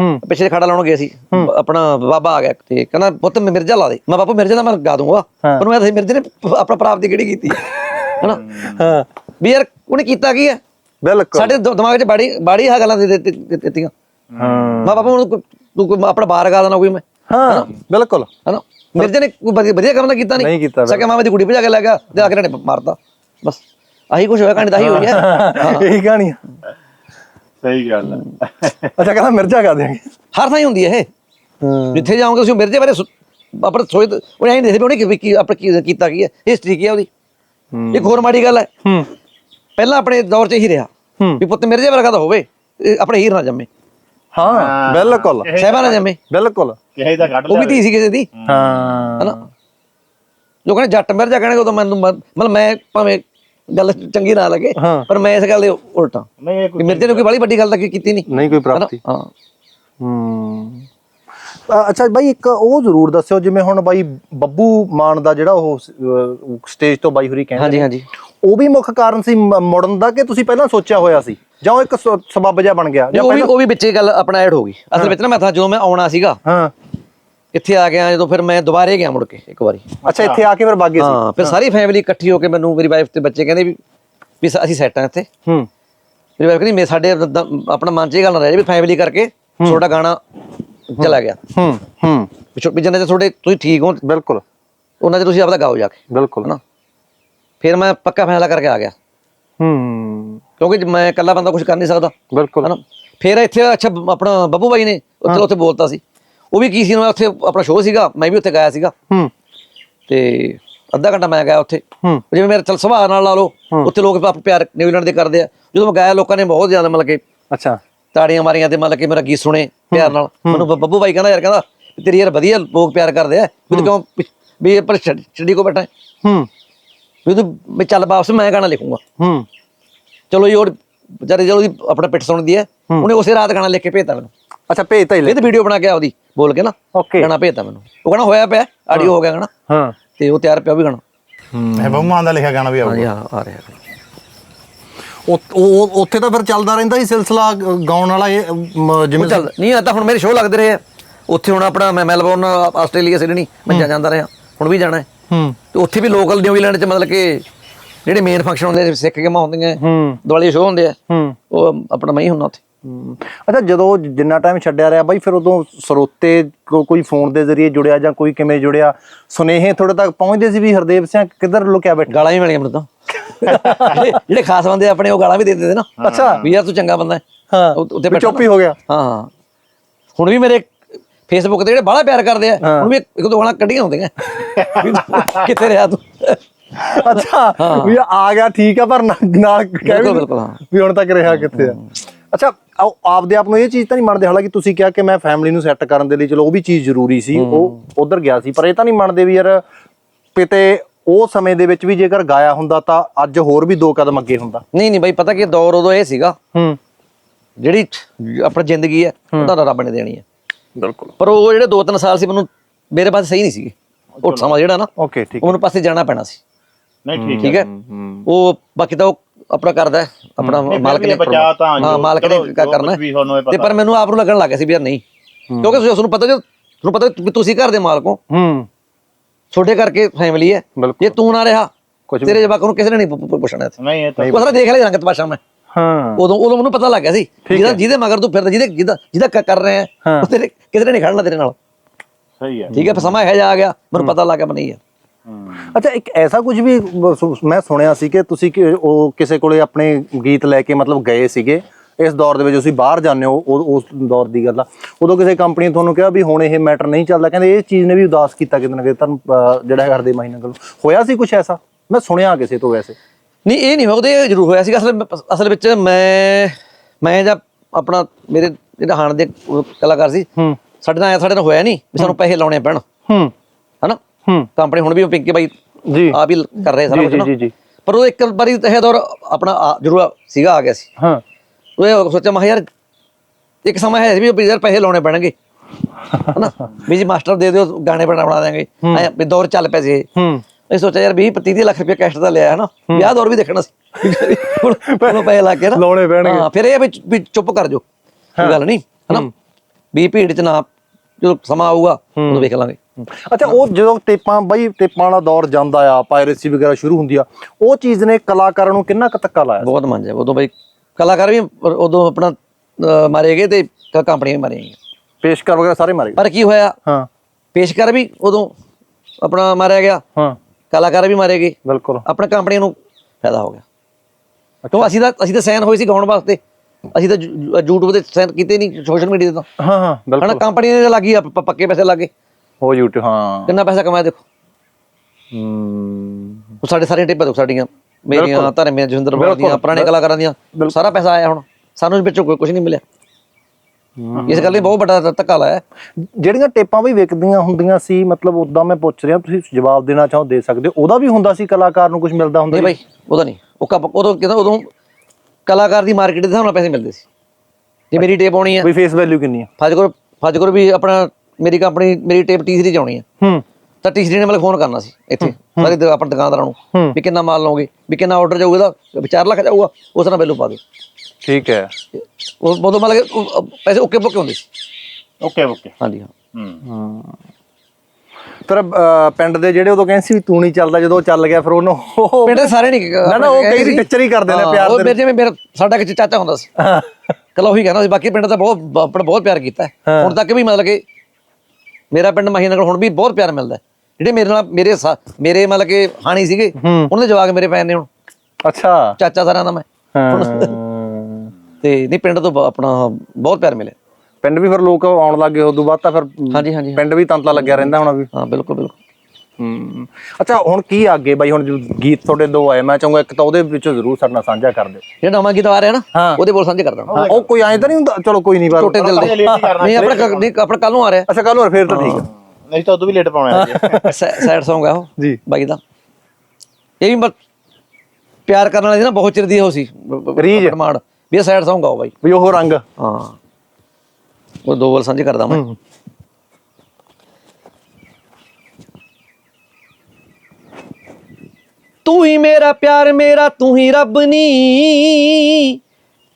ਹੂੰ। ਪਿੱਛੇ ਖੜਾ ਲਾਉਣ ਗਏ ਸੀ। ਆਪਣਾ ਬਾਬਾ ਆ ਗਿਆ ਤੇ ਕਹਿੰਦਾ ਪੁੱਤ ਮਿਰਜ਼ਾ ਲਾ ਦੇ। ਮੈਂ ਬਾਪੂ ਮਿਰਜ਼ਾ ਦਾ ਮੈਂ ਗਾ ਦੂੰਗਾ। ਹਾਂ। ਪਰ ਮੈਂ ਤਾਂ ਮਿਰਜ਼ੇ ਨੇ ਆਪਣਾ ਪ੍ਰਾਪਤੀ ਕਿਹੜੀ ਕੀਤੀ? ਹਨਾ? ਹਾਂ। ਵੀ ਯਾਰ ਉਹਨੇ ਕੀਤਾ ਕੀ ਹੈ? ਬਿਲਕੁਲ। ਸਾਡੇ ਦਿ- ਦਿਮਾਗ 'ਚ ਬਾੜੀ ਬਾੜੀ ਆ ਗੱਲਾਂ ਦੇ ਦਿੱਤੀਆਂ। ਹਾਂ। ਮੈਂ ਬਾਪੂ ਹੁਣ ਤੂੰ ਕੋਈ ਆਪਣਾ ਬਾਹਰ ਗਾ ਦੇਣਾ ਕੋਈ ਮੈਂ? ਹਾਂ ਬਿਲਕੁਲ। ਹਨਾ? ਮਿਰਜ਼ੇ ਨੇ ਕੋਈ ਵਧੀਆ ਵਧੀਆ ਕੰਮ ਤਾਂ ਕੀਤਾ ਨਹੀਂ। ਨਹੀਂ ਕੀਤਾ ਸਕਿਆ ਮਾਮੇ ਦੀ ਕੁੜੀ ਭਜਾ ਕੇ ਲੈ ਗਿਆ ਤੇ ਆ ਕੇ ਨੇ ਮਾਰਤਾ। ਬਸ। ਆਹੀ ਕੁਝ ਹੋਇਆ ਕਹਾਣੀ ਤਾਂ ਆਹੀ ਹੋਈ ਹੈ। ਇਹੀ ਕਹਾਣੀ। ਆ। ਸਹੀ ਗੱਲ ਹੈ ਅੱਛਾ ਕਹਿੰਦਾ ਮਿਰਜ਼ਾ ਗਾ ਦੇਾਂਗੇ ਹਰ ਥਾਂ ਹੀ ਹੁੰਦੀ ਹੈ ਇਹ। ਹਾਂ। ਜਿੱਥੇ ਜਾਓਗੇ ਤੁਸੀਂ ਮਿਰਜ਼ੇ ਬਾਰੇ ਆਪਣਾ ਸੋਚ ਉਹ ਐਂ ਦੇਖਦੇ ਉਹਨੇ ਕੀ- ਕੀ ਆਪਣਾ ਕੀ ਕੀਤਾ ਕੀ ਹੈ। ਹਿਸਟਰੀ ਕੀ ਹੈ ਉਹਦੀ। ਇੱਕ ਹੋਰ ਮਾੜੀ ਗੱਲ ਹੈ। ਹੂੰ। ਪਹਿਲਾਂ ਆਪਣੇ ਦੌਰ 'ਚ ਹੀ ਰਿਹਾ। ਵੀ ਪੁੱਤ ਮਿਰਜ਼ੇ ਵਰਗਾ ਤਾਂ ਹੋਵੇ ਆਪਣੇ ਹੀਰ ਨਾ ਜੰਮੇ। ਹਾਂ ਬਿਲਕੁਲ। ਸਹਿਬਾ ਨਾ ਜੰਮੇ। ਬਿਲਕੁਲ। ਕਿਸੇ ਦਾ ਕੱਢ ਉਹ ਵੀ ਲਿਆ ਧੀ ਸੀ ਕਿਸੇ ਦੀ। ਹਾਂ। ਹਨਾ? ਜੋ ਕਹਿੰਦੇ ਜੱਟ ਮਿਰਜ਼ਾ ਕਹਿਣਗੇ ਉਦੋਂ ਮੈਨੂੰ ਮਤਲਬ ਮੈਂ ਭਾਵੇਂ ਗੱਲ ਚੰਗੀ ਨਾ ਲੱਗੇ ਹਾਂ। ਪਰ ਮੈਂ ਇਸ ਗੱਲ ਦੇ ਉਲਟਾ। ਨਹੀਂ ਇਹ ਕੋਈ ਮਿਰਜ਼ੇ ਨੇ ਕੋਈ ਬੜੀ ਵੱਡੀ ਗੱਲ ਤਾਂ ਕੀਤੀ ਨਹੀਂ ਨਹੀਂ ਕੋਈ ਹਨਾ? ਪ੍ਰਾਪਤੀ। ਹਾਂ। ਹੂੰ। ਅ- ਅੱਛਾ ਬਾਈ ਇੱਕ ਉਹ ਜ਼ਰੂਰ ਦੱਸਿਓ ਜਿਵੇਂ ਹੁਣ ਬਾਈ ਬੱਬੂ ਮਾਨ ਦਾ ਜਿਹੜਾ ਉਹ ਸਟੇਜ ਤੋਂ ਬਾਈ ਹੋਰੀ ਕਹਿੰਦੇ ਹਾਂਜੀ ਹਾਂਜੀ। ਉਹ ਵੀ ਮੁੱਖ ਕਾਰਨ ਸੀ ਮ- ਮੁੜਨ ਦਾ ਕਿ ਤੁਸੀਂ ਪਹਿਲਾਂ ਸੋਚਿਆ ਹੋਇਆ ਸੀ? ਜਾਂ ਉਹ ਇੱਕ ਸ- ਸਬੱਬ ਜਿਹਾ ਬਣ ਗਿਆ? ਜਾਂ ਉਹ ਵੀ ਪਹਿਲਾਂ ਉਹ ਵੀ ਵਿੱਚੇ ਗੱਲ ਆਪਣਾ ਐਡ ਹੋ ਗਈ। ਅਸਲ ਵਿੱਚ ਨਾ ਮੈਂ ਤਾਂ ਜਦੋਂ ਮੈਂ ਆਉਣਾ ਸੀਗਾ ਹਾਂ। ਇੱਥੇ ਆ ਗਿਆ ਜਦੋਂ ਫਿਰ ਮੈਂ ਦੁਬਾਰੇ ਗਿਆ ਮੁੜ ਕੇ ਇੱਕ ਵਾਰੀ। ਅੱਛਾ ਇੱਥੇ ਆ ਕੇ ਫਿਰ ਬਾਗੇ ਸੀ। ਹਾਂ ਫਿਰ ਸਾਰੀ ਫੈਮਿਲੀ ਇਕੱਠੀ ਹੋ ਕੇ ਮੈਨੂੰ ਮੇਰੀ ਵਾਈਫ ਤੇ ਬੱਚੇ ਕਹਿੰਦੇ ਵੀ ਵੀ ਸ- ਅਸੀਂ ਸੈੱਟ ਆ ਇੱਥੇ। ਹੂੰ। ਮੇਰੀ ਵਾਈਫ ਕਹਿੰਦੀ ਮੈਂ ਸਾਡੇ ਦ- ਆਪਣਾ ਮਨ 'ਚ ਇਹ ਗੱਲ ਨਾ ਰਹੇ ਵੀ ਫੈਮਿਲੀ ਕਰਕੇ ਤੁਹਾਡਾ ਗਾਣਾ ਚਲਾ ਗਿਆ। ਹੂੰ ਹੂੰ। ਵੀ ਛੋ- ਵੀ ਜਿੰਨੇ ਚਿਰ ਤੁਹਾਡੇ ਤੁਸੀਂ ਠੀਕ ਹੋ ਬਿਲਕੁਲ। ਉਹਨਾਂ ਚ ਤੁਸੀਂ ਆਪਦਾ ਗਾਓ ਜਾ ਕੇ ਬਿਲਕੁਲ। ਹਨਾ? ਫਿਰ ਮੈਂ ਪੱਕਾ ਫੈਸਲਾ ਕਰਕੇ ਆ ਗਿਆ। ਹੂੰ। ਕਿਉਂਕਿ ਜੇ ਮੈਂ ਇਕੱਲਾ ਬੰਦਾ ਕੁਝ ਕਰ ਨਹੀਂ ਸਕਦਾ ਬਿਲਕੁਲ। ਹਨਾ? ਫਿਰ ਇੱਥੇ ਅੱਛਾ ਬ- ਆਪਣਾ ਬੱਬੂ ਬਾਈ ਨੇ ਉੱਥੇ ਉੱਥੇ ਬੋਲਤਾ ਸੀ। ਉਹ ਵੀ ਕੀ ਸੀ ਮੈਂ ਉੱਥੇ ਆਪਣਾ ਸ਼ੋਅ ਸੀਗਾ ਮੈਂ ਵੀ ਉੱਥੇ ਗਾਇਆ ਸੀਗਾ। ਹੂੰ। ਤੇ ਅੱਧਾ ਘੰਟਾ ਮੈਂ ਗਿਆ ਉੱਥੇ। ਹੂੰ। ਜਿਵੇਂ ਮੇਰੇ ਚਲ ਸੁਭਾਅ ਨਾਲ ਲਾ ਲਓ ਉੱਥੇ ਲੋਕ ਆਪ ਪਿਆਰ ਨਿਊਜ਼ੀਲੈਂਡ ਦੇ ਕਰਦੇ ਆ। ਜਦੋਂ ਮੈਂ ਗਾਇਆ ਲੋਕਾਂ ਨੇ ਬਹੁਤ ਜ਼ਿਆਦਾ ਮਤਲਬ ਕਿ ਅੱਛਾ। ਤਾੜੀਆਂ ਮਾਰੀਆਂ ਤੇ ਮਤਲਬ ਕਿ ਮੇਰਾ ਗੀਤ ਸੁਣੇ ਪਿਆਰ ਨਾਲ। ਮੈਨੂੰ ਬੱਬੂ ਬਾਈ ਕਹਿੰਦਾ ਯਾਰ ਕਹਿੰਦਾ ਤੇਰੀ ਯਾਰ ਵਧੀਆ ਲੋਕ ਪਿਆਰ ਕਰਦੇ ਆ। ਵੀ ਤੂੰ ਕਿਉਂ ਵੀ ਪਰ ਛੱਡ- ਕੋ ਬੈਠਾ ਹੈ? ਵੀ ਤੂੰ ਚੱਲ ਵਾਪਸ ਮੈਂ ਗਾਣਾ ਲਿਖੂੰਗਾ। ਹੂੰ। ਚਲੋ ਜੀ ਉਹ ਵਿਚਾਰੇ ਜਦੋਂ ਉਹਦੀ ਆਪਣਾ ਪਿੱਠ ਸੁਣਦੀ ਹੈ ਉਹਨੇ ਉਸੇ ਰਾਤ ਗਾਣਾ ਲਿਖ ਕੇ ਭੇਜਤਾ ਮੈਨੂੰ। ਅੱਛਾ ਭੇਜ ਤਾਂ ਹੀ ਲੈ ਇਹ ਤੇ ਵੀਡੀਓ ਬਣਾ ਕੇ ਆ ਉਹਦੀ। ਬੋਲ ਕੇ ਨਾ ਓਕੇ। ਗਾਣਾ ਭੇਜਤਾ ਮੈਨੂੰ। ਉਹ ਗਾਣਾ ਹੋਇਆ ਪਿਆ ਆਡੀਓ ਹੋ। ਗਿਆ ਗਾਣਾ ਹਾਂ। ਤੇ ਉਹ ਤਿਆਰ ਪਿਆ ਵੀ ਗਾਣਾ ਇਹ ਬੰਮਾਂ ਦਾ ਲਿਖਿਆ ਗਾਣਾ ਵੀ ਆਊਗਾ। ਹਾਂਜੀ ਹਾਂ ਆ ਰਿਹਾ ਉਹ ਉਹ- ਉੱਥੇ ਤਾਂ ਫਿਰ ਚੱਲਦਾ ਰਹਿੰਦਾ ਸੀ ਸਿਲਸਿਲਾ ਗ- ਗਾਉਣ ਵਾਲਾ ਇਹ ਮ, ਜਿਵੇਂ ਚੱਲ ਨਹੀਂ ਆ ਤਾਂ ਹੁਣ ਮੇਰੇ ਸ਼ੋਅ ਲੱਗਦੇ ਰਹੇ ਆ। ਉੱਥੇ ਹੁਣ ਆਪਣਾ ਮੈਂ ਮੈਲਬੌਰਨ ਆਸਟ੍ਰੇਲੀਆ ਸਿਡਨੀ ਮੈਂ ਜਾ ਜਾਂਦਾ ਰਿਹਾ। ਹੁਣ ਵੀ ਜਾਣਾ ਹੈ। ਹੂੰ। ਤੇ ਉੱਥੇ ਵੀ ਲੋਕਲ ਨਿਊਜ਼ੀਲੈਂਡ ਚ ਮਤਲਬ ਕਿ ਜਿਹੜੇ ਮੇਨ ਫੰਕਸ਼ਨ ਹੁੰਦੇ ਆ, ਸਿੱਖ ਗੇਮਾਂ ਹੁੰਦੀਆਂ ਹੂੰ। ਦਿਵਾਲੀ ਸ਼ੋਅ ਹੁੰਦੇ ਆ ਹੂੰ। ਉਹ ਆਪਣਾ ਮੈਂ ਹੀ ਹੁੰਦਾ ਉੱਥੇ। ਅੱਛਾ ਜਦੋਂ ਜਿੰਨਾ ਟਾਈਮ ਛੱਡਿਆ ਰਿਹਾ ਬਾਈ ਫਿਰ ਉਦੋਂ ਸਰੋਤੇ ਕੋਈ ਫੋਨ ਦੇ ਜ਼ਰੀਏ ਜੁੜਿਆ ਜਾਂ ਕੋਈ ਕਿਵੇਂ ਜੁੜਿਆ? ਸੁਨੇਹੇ ਤੁਹਾਡੇ ਤੱਕ ਪਹੁੰਚਦੇ ਸੀ ਵੀ ਹਰਦੇਵ ਸਿੰਘ ਕਿੱਧਰ ਲੁਕਿਆ ਬੈਠਾ? ਗਾਲਾਂ ਵੀ ਮਿਲੀਆਂ ਮੈਨੂੰ ਤਾਂ। ਜਿਹੜੇ ਖਾਸ ਬੰਦੇ ਆਪਣੇ ਉਹ ਗਾਲਾਂ ਵੀ ਦੇ ਦਿੰਦੇ ਨਾ। ਅੱਛਾ। ਵੀ ਯਾਰ ਤੂੰ ਚੰਗਾ ਬੰਦਾ ਹੈ। ਹਾਂ। ਉੱਤੇ ਚੁੱਪ ਹੀ ਹੋ ਗਿਆ। ਹਾਂ ਹਾਂ। ਹੁਣ ਵੀ ਮੇਰੇ ਫੇਸਬੁੱਕ ਤੇ ਜਿਹੜੇ ਬਾਹਲਾ ਪਿਆਰ ਕਰਦੇ ਆ ਹੁਣ ਵੀ ਇੱਕ ਦੋ ਗਾਲਾਂ ਕੱਢੀਆਂ ਹੁੰਦੀਆਂ। ਕਿੱਥੇ ਰਿਹਾ ਤੂੰ? ਅੱਛਾ। ਵੀ ਆ ਗਿਆ ਠੀਕ ਆ ਪਰ ਨਾਲ ਕਹਿ ਹਾਂ। ਵੀ ਹੁਣ ਤੱਕ ਰਿਹਾ ਕਿੱਥੇ ਆ? ਅੱਛਾ ਆਓ ਆਪਦੇ ਆਪ ਨੂੰ ਇਹ ਚੀਜ਼ ਤਾਂ ਨਹੀਂ ਮੰਨਦੇ ਹਾਲਾਂਕਿ ਤੁਸੀਂ ਕਿਹਾ ਕਿ ਮੈਂ ਫੈਮਿਲੀ ਨੂੰ ਸੈੱਟ ਕਰਨ ਦੇ ਲਈ ਚਲੋ ਉਹ ਵੀ ਚੀਜ਼ ਜ਼ਰੂਰੀ ਸੀ ਉਹ ਉਧਰ ਗਿਆ ਸੀ ਪਰ ਇਹ ਤਾਂ ਨਹੀਂ ਮੰਨਦੇ ਵੀ ਯਾਰ ਕਿਤੇ ਉਹ ਸਮੇਂ ਦੇ ਵਿੱਚ ਵੀ ਜੇਕਰ ਗਾਇਆ ਹੁੰਦਾ ਤਾਂ ਅੱਜ ਹੋਰ ਵੀ ਦੋ ਕਦਮ ਅੱਗੇ ਹੁੰਦਾ। ਨਹੀਂ ਨਹੀਂ ਬਾਈ ਪਤਾ ਕੀ ਦੌਰ ਉਦੋਂ ਇਹ ਸੀਗਾ। ਹੂੰ। ਜਿਹੜੀ ਆਪਣੀ ਜ਼ਿੰਦਗੀ ਹੈ ਉਹ ਤਾਂ ਰੱਬ ਨੇ ਦੇਣੀ ਹੈ। ਬਿਲਕੁਲ। ਪਰ ਉਹ ਜਿਹੜੇ 2-3 ਸਾਲ ਸੀ ਮੈਨੂੰ ਮੇਰੇ ਪਾਸ ਸਹੀ ਨਹੀਂ ਸੀਗੇ। ਉਹ ਸਮਾਂ ਜਿਹੜਾ ਨਾ ਓਕੇ ਠੀਕ ਉਹਨੂੰ ਪਾਸੇ ਜਾਣਾ ਪੈਣਾ ਸੀ। ਨਹੀਂ ਠੀਕ ਠੀਕ ਹੈ। ਉਹ ਬਾਕੀ ਤਾਂ ਉਹ ਆਪਣਾ ਕਰਦਾ ਹੈ, ਆਪਣਾ ਮਾਲਕ ਨੇ ਬਚਾ ਤਾਂ ਹਾਂ ਜੋ- ਮਾਲਕ ਨੇ ਚਲੋ, ਕ- ਜੋ ਕਰਨਾ ਕੁਛ ਵੀ ਤੁਹਾਨੂੰ ਇਹ ਹੈ। ਤੇ ਪਰ ਮੈਨੂੰ ਆਪ ਨੂੰ ਲੱਗਣ ਲੱਗ ਗਿਆ ਸੀ ਵੀ ਯਾਰ ਨਹੀਂ। ਕਿਉਂਕਿ ਤੁਸੀਂ ਤੁਹਾਨੂੰ ਪਤਾ ਜੋ ਤੁਹਾਨੂੰ ਪਤਾ ਵੀ ਤੁਸੀਂ ਘਰ ਦੇ ਮਾਲਕ ਹੋ। ਹੂੰ। ਛੋਟੇ ਕਰਕੇ ਫੈਮਿਲੀ ਹੈ। ਬਿਲਕੁਲ। ਜੇ ਤੂੰ ਨਾ ਰਿਹਾ ਕੁਛ ਤੇਰੇ ਜਵਾਕ ਨੂੰ ਕਿਸੇ ਨੇ ਨਹੀਂ ਪੁ- ਪੁ- ਪੁੱਛਣਾ ਇੱਥੇ। ਨਹੀਂ ਇਹ ਤਾਂ ਉਹ ਸਾਰਾ ਦੇਖ ਲਿਆ ਰੰਗਤ ਭਾਸ਼ਾ ਮੈਂ। ਹਾਂ। ਉਦੋਂ ਉਦੋਂ ਮੈਨੂੰ ਪਤਾ ਲੱਗ ਗਿਆ ਸੀ। ਜਿਹਦਾ ਜਿਹਦੇ ਮਗਰ ਤੂੰ ਫਿਰਦਾ ਜਿਹਦੇ ਜਿਹਦਾ ਜਿਹਦਾ ਕ- ਕਰ ਰਿਹਾ ਹਾਂ। ਹੈ। ਉਹ ਤੇਰੇ ਕਿਸੇ ਨੇ ਨਹੀਂ ਖੜਨਾ ਤੇਰੇ ਨਾਲ। ਸਹੀ ਹੈ। ਠੀਕ ਹੈ ਫਿਰ ਸਮਾਂ ਇਹੋ ਜਿਹਾ ਆ ਗਿਆ। ਮੈਨੂੰ ਪਤਾ ਲੱਗ ਗਿਆ ਵੀ ਨਹੀਂ ਯਾਰ ਹੂੰ। ਅੱਛਾ ਇੱਕ ਐਸਾ ਕੁਝ ਵੀ ਮੈਂ ਸੁਣਿਆ ਸੀ ਕਿ ਤੁਸੀਂ ਕਿ ਉਹ ਕਿਸੇ ਕੋਲੇ ਆਪਣੇ ਗੀਤ ਲੈ ਕੇ ਮਤਲਬ ਗਏ ਸੀਗੇ। ਇਸ ਦੌਰ ਦੇ ਵਿੱਚ ਤੁਸੀਂ ਬਾਹਰ ਜਾਂਦੇ ਹੋ ਉਸ ਦੌਰ ਦੀ ਗੱਲ ਆ। ਉਦੋਂ ਕਿਸੇ ਕੰਪਨੀ ਨੇ ਤੁਹਾਨੂੰ ਕਿਹਾ ਵੀ ਹੁਣ ਇਹ ਮੈਟਰ ਨਹੀਂ ਚੱਲਦਾ ਕਹਿੰਦੇ ਇਹ ਚੀਜ਼ ਨੇ ਵੀ ਉਦਾਸ ਕੀਤਾ ਕਿਤੇ ਨਾ ਕਿਤੇ ਤੁਹਾਨੂੰ ਜਿਹੜਾ ਕਰਦੇ ਮਹੀਨਾ ਕੋਲ ਹੋਇਆ ਸੀ ਕੁਝ ਐਸਾ? ਮੈਂ ਸੁਣਿਆ ਕਿਸੇ ਤੋਂ ਵੈਸੇ। ਨਹੀਂ ਇਹ ਨਹੀਂ ਹੋਇਆ ਇਹ ਜ਼ਰੂਰ ਹੋਇਆ ਸੀ ਅਸਲ ਅਸਲ ਵਿੱਚ ਮੈਂ ਮੈਂ ਜਾਂ ਆਪਣਾ ਮੇਰੇ ਜਿਹੜਾ ਹਾਣ ਦੇ ਕਲਾਕਾਰ ਸੀ ਹੂੰ। ਸਾਡੇ ਨਾਲ ਸਾਡੇ ਨਾਲ ਹੋਇਆ ਨਹੀਂ ਵੀ ਸਾਨੂੰ ਪੈਸੇ ਲਾਉਣੇ ਪੈਣ। ਹੂੰ। ਹਨਾ? ਹੂੰ ਕੰਪਨੀ ਹੁਣ ਵੀ ਪਿੰਕੀ ਬਾਈ ਜੀ। ਆਪ ਹੀ ਕਰ ਰਹੇ ਸਾਰਾ ਜੀ ਕੁਝ ਜੀ ਨਾ। ਜੀ ਜੀ। ਪਰ ਉਹ ਇੱਕ ਵਾਰੀ ਇਹ ਦੌਰ ਆਪਣਾ ਆ- ਜ਼ਰੂਰ ਸੀਗਾ ਆ ਗਿਆ ਸੀ। ਹਾਂ। ਉਹ ਇਹ ਸੋਚਿਆ ਮੈਂ ਕਿਹਾ ਯਾਰ ਇੱਕ ਸਮਾਂ ਹੈ ਸੀ ਵੀ ਯਾਰ ਪੈਸੇ ਲਾਉਣੇ ਪੈਣਗੇ। ਹਨਾ? ਵੀ ਜੀ ਮਾਸਟਰ ਦੇ ਦਿਓ ਗਾਣੇ ਬਣਾ ਬਣਾ ਦੇਾਂਗੇ ਐ ਵੀ ਦੌਰ ਚੱਲ ਪਏ ਸੀ ਇਹ। ਹੂੰ। ਅਸੀਂ ਸੋਚਿਆ ਯਾਰ 20 25 ਲੱਖ ਰੁਪਏ ਕੈਸ਼ ਦਾ ਲਿਆ ਹੈ। ਨਾ ਵਿਆਹ ਦੌਰ ਵੀ ਦੇਖਣਾ ਸੀ। ਹੁਣ ਹੁਣ ਪੈਸੇ ਲਾ ਕੇ ਨਾ। ਲਾਉਣੇ ਪੈਣਗੇ। ਹਾਂ ਫਿਰ ਇਹ ਆ ਵੀ ਵੀ ਚੁੱਪ ਕਰ ਜੋ ਕੋਈ ਗੱਲ ਨਹੀਂ ਹਨਾ? ਵੀ ਭੀੜ ਚ ਨਾ ਜਦੋਂ ਸਮਾਂ ਆਊਗਾ ਉਦੋਂ ਵੇਖ ਲਾਂਗੇ। ਅੱਛਾ ਉਹ ਜਦੋਂ ਟੇਪਾਂ ਬਾਈ ਟੇਪਾਂ ਵਾਲਾ ਦੌਰ ਜਾਂਦਾ ਆ ਪਾਇਰੇਸੀ ਵਗੈਰਾ ਸ਼ੁਰੂ ਹੁੰਦੀ ਆ ਉਹ ਚੀਜ਼ ਨੇ ਕਲਾਕਾਰਾਂ ਨੂੰ ਕਿੰਨਾ ਕੁ ਧੱਕਾ ਲਾਇਆ? ਬਹੁਤ ਮੰਜਿਆ ਉਦੋਂ ਬਈ ਕਲਾਕਾਰ ਵੀ ਉਦੋਂ ਆਪਣਾ ਮਾਰੇ ਗਏ ਤੇ ਕੰਪਨੀਆਂ ਵੀ ਮਾਰੀਆਂ ਪੇਸ਼ਕਾਰ ਵਗੈਰਾ ਸਾਰੇ ਮਾਰੇ ਪਰ ਕੀ ਹੋਇਆ? ਹਾਂ। ਪੇਸ਼ਕਾਰ ਵੀ ਉਦੋਂ ਆਪਣਾ ਮਾਰਿਆ ਗਿਆ। ਹਾਂ। ਕਲਾਕਾਰ ਵੀ ਮਾਰੇ ਗਏ। ਬਿਲਕੁਲ। ਆਪਣੇ ਕੰਪਨੀ ਨੂੰ ਫਾਇਦਾ ਹੋ ਗਿਆ। ਕਿਉਂ ਅਸੀਂ ਤਾਂ ਅਸੀਂ ਤਾਂ ਸਾਈਨ ਹੋਏ ਸੀ ਗਾਉਣ ਵਾਸਤੇ। ਅਸੀਂ ਤਾਂ YouTube ਤੇ ਸਾਈਨ ਕੀਤੇ ਨਹੀਂ ਸੋਸ਼ਲ ਮੀਡੀਆ ਤੇ ਤਾਂ। ਹਾਂ ਹਾਂ ਬਿਲਕੁਲ। ਕੰਪਨੀ ਦੇ ਲੱਗੀ ਆ ਪ- ਪੱਕੇ ਪੈਸੇ ਲੱਗੇ ਹੋ YouTube ਹਾਂ। ਕਿੰਨਾ ਪੈਸਾ ਕਮਾਇਆ ਦੇਖੋ। ਹਮ, ਉਹ ਸਾਡੇ ਸਾਰੀਆਂ ਟਿੱਪਾਂ ਦੇਖੋ ਸਾਡੀਆਂ। ਮੇਰੀਆਂ ਧਰਮੀਆਂ ਜਸਿੰਦਰ ਬਾਲ ਦੀਆਂ ਪੁਰਾਣੇ ਕਲਾਕਾਰਾਂ ਦੀਆਂ ਸਾਰਾ ਪੈਸਾ ਆਇਆ ਹੁਣ। ਸਾਨੂੰ ਵਿੱਚੋਂ ਕੋਈ ਕੁਝ ਨਹੀਂ ਮਿਲਿਆ। ਇਸ ਗੱਲ ਲਈ ਬਹੁਤ ਵੱਡਾ ਧੱਕਾ ਲਾਇਆ। ਜਿਹੜੀਆਂ ਟੇਪਾਂ ਵੀ ਵਿਕਦੀਆਂ ਹੁੰਦੀਆਂ ਸੀ ਮਤਲਬ ਉਦਾਂ ਮੈਂ ਪੁੱਛ ਰਿਹਾ ਤੁਸੀਂ ਜਵਾਬ ਦੇਣਾ ਚਾਹੋ ਦੇ ਸਕਦੇ ਹੋ? ਉਹਦਾ ਵੀ ਹੁੰਦਾ ਸੀ ਕਲਾਕਾਰ ਨੂੰ ਕੁਝ ਮਿਲਦਾ ਹੁੰਦਾ ਨਹੀਂ ਸੀ? ਭਾਈ ਉਹਦਾ ਨਹੀਂ। ਉਹ ਕਬ ਉਦੋਂ ਕਹਿੰਦਾ ਉਦੋਂ ਕਲਾਕਾਰ ਦੀ ਮਾਰਕੀਟ ਦੇ ਹਿਸਾਬ ਨਾਲ ਪੈਸੇ ਮਿਲਦੇ ਸੀ। ਜੇ ਮੇਰੀ ਟੇਪ ਆਉਣੀ ਆ। ਵੀ ਫੇਸ ਵੈਲਿਊ ਕਿੰਨੀ ਆ? ਫਾਜ਼ਿਲਕੋਟ ਫਾਜ਼ਿਲਕੋਟ ਵੀ ਆਪਣਾ ਮੇਰੀ ਕੰਪਨੀ ਮੇਰੀ ਟੇਪ ਟੀ3 ਚ ਆਉਣੀ ਆ। ਹੂੰ। ਤਾਂ ਟੀ3 ਨੇ ਮੈਨੂੰ ਫੋਨ ਕਰਨਾ ਸੀ ਇੱਥੇ। ਸਾਰੇ ਦ- ਆਪਣੇ ਦੁਕਾਨਦਾਰਾਂ ਨੂੰ ਹੂੰ। ਵੀ ਕਿੰਨਾ ਮਾਲ ਲਓਗੇ ਵੀ ਕਿੰਨਾ ਆਰਡਰ ਜਾਊਗਾ ਇਹਦਾ ਵੀ 4 ਲੱਖ ਜਾਊਗਾ ਉਸ ਨਾਲ ਵੈਲੂ ਪਾ ਦਿਓ। ਠੀਕ ਹੈ। ਉਹ ਉਦੋਂ ਮਤਲਬ ਕਿ ਉਹ- ਉਹ ਪੈਸੇ ਓਕੇ ਬੁੱਕੇ ਹੁੰਦੇ ਸੀ। ਓਕੇ ਓਕੇ ਹਾਂਜੀ ਹਾਂ। ਹੂੰ। ਫਿਰ ਪਿੰਡ ਦੇ ਜਿਹੜੇ ਉਦੋਂ ਕਹਿੰਦੇ ਸੀ ਵੀ ਤੂੰ ਨਹੀਂ ਚੱਲਦਾ ਜਦੋਂ ਉਹ ਚੱਲ ਗਿਆ ਫਿਰ ਉਹਨੂੰ ਉਹ- ਪਿੰਡ ਦੇ ਸਾਰੇ ਨਹੀਂ ਨਾ ਨਾ ਉਹ ਕਈ ਟੀਚਰ ਹੀ ਕਰਦੇ ਨੇ ਪਿਆਰ ਉਹ ਦੇ ਮੇਰੇ ਜਿਵੇਂ ਮੇਰਾ ਸਾਡਾ ਕਿ ਚਾਚਾ ਹੁੰਦਾ ਸੀ। ਕੱਲਾ ਉਹੀ ਕਹਿੰਦਾ ਸੀ ਬਾਕੀ ਪਿੰਡ ਤਾਂ ਬਹੁਤ ਆਪਣਾ ਬਹੁਤ ਪਿਆਰ ਕੀਤਾ। ਹੁਣ ਤੱਕ ਵੀ ਮਤਲਬ ਕਿ ਮੇਰਾ ਪਿੰਡ ਮਹੀਨਗਰ ਹੁਣ ਵੀ ਬਹੁਤ ਪਿਆਰ ਮਿਲਦਾ। ਜਿਹੜੇ ਮੇਰੇ ਨਾਲ ਮੇਰੇ ਮੇਰੇ ਮਤਲਬ ਕਿ ਹਾਣੀ ਸੀਗੇ ਉਹਨਾਂ ਦੇ ਜਵਾਕ ਮੇਰੇ ਪੈਣ ਨੇ ਹੁਣ। ਅੱਛਾ। ਚਾਚਾ ਸਾਰਿਆਂ ਦਾ ਮੈਂ। ਹਾਂ। ਤੇ ਨਹੀਂ ਪਿੰਡ ਤੋਂ ਆਪਣਾ ਬਹੁਤ ਪਿਆਰ ਮਿਲਿਆ। ਪਿੰਡ ਵੀ ਫਿਰ ਲੋਕ ਆਉਣ ਲੱਗੇ ਉਦੋਂ ਬਾਅਦ ਤਾਂ ਫਿਰ ਹਾਂਜੀ ਹਾਂਜੀ। ਪਿੰਡ ਵੀ ਤੰਤਲਾ ਲੱਗਿਆ ਰਹਿੰਦਾ ਹੁਣ ਵੀ। ਹਾਂ ਬਿਲਕੁਲ ਬਿਲਕੁਲ। ਹੂੰ ਅੱਛਾ ਹੁਣ ਕੀ ਆ ਅੱਗੇ ਬਾਈ ਹੁਣ ਜੋ ਗੀਤ ਤੁਹਾਡੇ ਦੋ ਆਏ ਮੈਂ ਚਾਹੂੰਗਾ ਇੱਕ ਤਾਂ ਉਹਦੇ ਵਿੱਚੋਂ ਜ਼ਰੂਰ ਸਾਡੇ ਨਾਲ ਸਾਂਝਾ ਕਰ ਦਿਓ। ਜਿਹੜਾ ਨਵਾਂ ਗੀਤ ਆ ਰਿਹਾ ਨਾ ਹਾਂ। ਉਹਦੇ ਬੋਲ ਸਾਂਝੇ ਕਰ ਦਾਂ ਹਾਂ, ਉਹ ਕੋਈ ਐਂ ਤਾਂ ਨਹੀਂ ਹੁੰਦਾ ਚਲੋ ਕੋਈ ਨਹੀਂ ਪਰ ਛੋਟੇ ਦਿਲ ਦੇ। ਨਹੀਂ ਆਪਣਾ ਕ- ਨਹੀਂ ਆਪਣਾ ਕੱਲ ਨੂੰ ਆ ਰਿਹਾ। ਅੱਛਾ ਕੱਲ ਹੋਰ ਫੇਰ ਤਾਂ ਠੀਕ ਆ। ਨਹੀਂ ਤਾਂ ਉਦੋਂ ਵੀ ਲੇਟ ਪਾਉਣਾ ਹੈ। ਸੈਡ Song ਆ ਉਹ ਜੀ। ਬਾਈ ਦਾ। ਇਹ ਵੀ ਬ- ਪਿਆਰ ਕਰਨ ਵਾਲੇ ਦੀ ਨਾ ਬਹੁਤ ਚਿਰ ਦੀ ਉਹ ਸੀ ਰੀਝ। ਡਿਮਾਂਡ ਵੀ ਇਹ ਸੈਡ Song ਗਾਓ ਬਾਈ। ਵੀ ਉਹ ਰੰਗ। ਹਾਂ। ਉਹ ਦੋ ਬੋਲ ਸਾਂਝੇ ਕਰਦਾ ਮੈਂ। ਤੂੰ ਹੀ ਮੇਰਾ ਪਿਆਰ ਮੇਰਾ ਤੂੰ ਹੀ ਰੱਬ ਨੀ।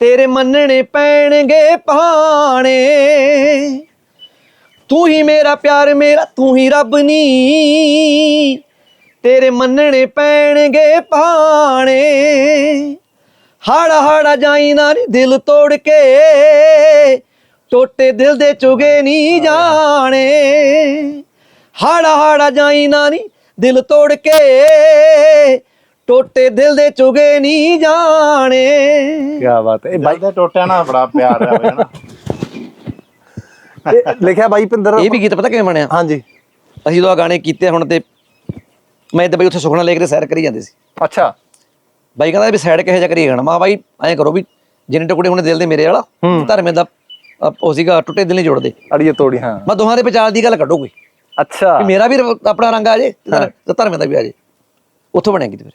ਤੇਰੇ ਮੰਨਣੇ ਪੈਣਗੇ ਪਾਣੇ ਤੂੰ ਹੀ ਮੇਰਾ ਪਿਆਰ ਮੇਰਾ ਤੂੰ ਹੀ ਰੱਬ ਨੀ। ਤੇਰੇ ਮੰਨਣੇ ਪੈਣਗੇ ਪਾਣੇ ਹਾੜਾ ਹਾੜਾ ਜਾਈ ਨੀ ਦਿਲ ਤੋੜ ਕੇ। ਟੋਟੇ ਦਿਲ ਦੇ ਚੁਗੇ ਨਹੀਂ ਜਾਣੇ। ਹਾੜਾ ਹਾੜਾ ਜਾਈ ਨਾ ਨੀ ਦਿਲ ਤੋੜ ਕੇ। ਟੋਟੇ ਦਿਲ ਦੇ ਚੁਗੇ ਨਹੀਂ ਜਾਣੇ। ਕੀ ਬਾਤ ਹੈ। ਇਹ ਬਾਈ ਦਾ ਟੋਟਿਆ ਨਾਲ ਬੜਾ ਪਿਆਰ ਹੈ ਬਈ ਨਾ? ਇਹ ਲਿਖਿਆ ਬਾਈ ਭਿੰਦਰ ਇਹ ਵੀ ਗੀਤ ਪਤਾ ਕਿਵੇਂ ਬਣਿਆ? ਹਾਂਜੀ। ਅਸੀਂ ਜਦੋਂ ਆਹ ਗਾਣੇ ਕੀਤੇ ਹੁਣ ਤੇ ਮੈਂ ਤੇ ਬਈ ਉੱਥੇ ਸੁਖਣਾ ਲੈ ਕੇ ਸੈਰ ਕਰੀ ਜਾਂਦੇ ਸੀ। ਅੱਛਾ। ਬਾਈ ਕਹਿੰਦਾ ਵੀ ਸਾਈਡ ਕਿਹੋ ਜਿਹਾ ਕਰੀ ਗਾਣਾ। ਮਾ ਬਾਈ ਐਂ ਕਰੋ ਵੀ ਜਿੰਨੇ ਟੁਕੜੇ ਹੋਣੇ ਦਿਲ ਦੇ ਮੇਰੇ ਵਾਲਾ ਧਰਮੇ ਦਾ ਉਹ ਸੀਗਾ ਟੁੱਟੇ ਦਿਲ ਨਹੀਂ ਜੋੜਦੇ। ਅੜੀਏ ਤੋੜੀ ਹਾਂ। ਮੈਂ ਦੋਹਾਂ ਦੇ ਵਿਚਾਲ ਦੀ ਗੱਲ ਕੱਢੋ ਕੋਈ। ਅੱਛਾ। ਕਿ ਮੇਰਾ ਵੀ ਰ- ਆਪਣਾ ਰੰਗ ਆ ਜੇ ਤੇ ਧਰ- ਤੇ ਧਰਮੇ ਦਾ ਵੀ ਆ ਜੇ। ਉੱਥੋਂ ਬਣਿਆ ਗੀਤ ਫਿਰ?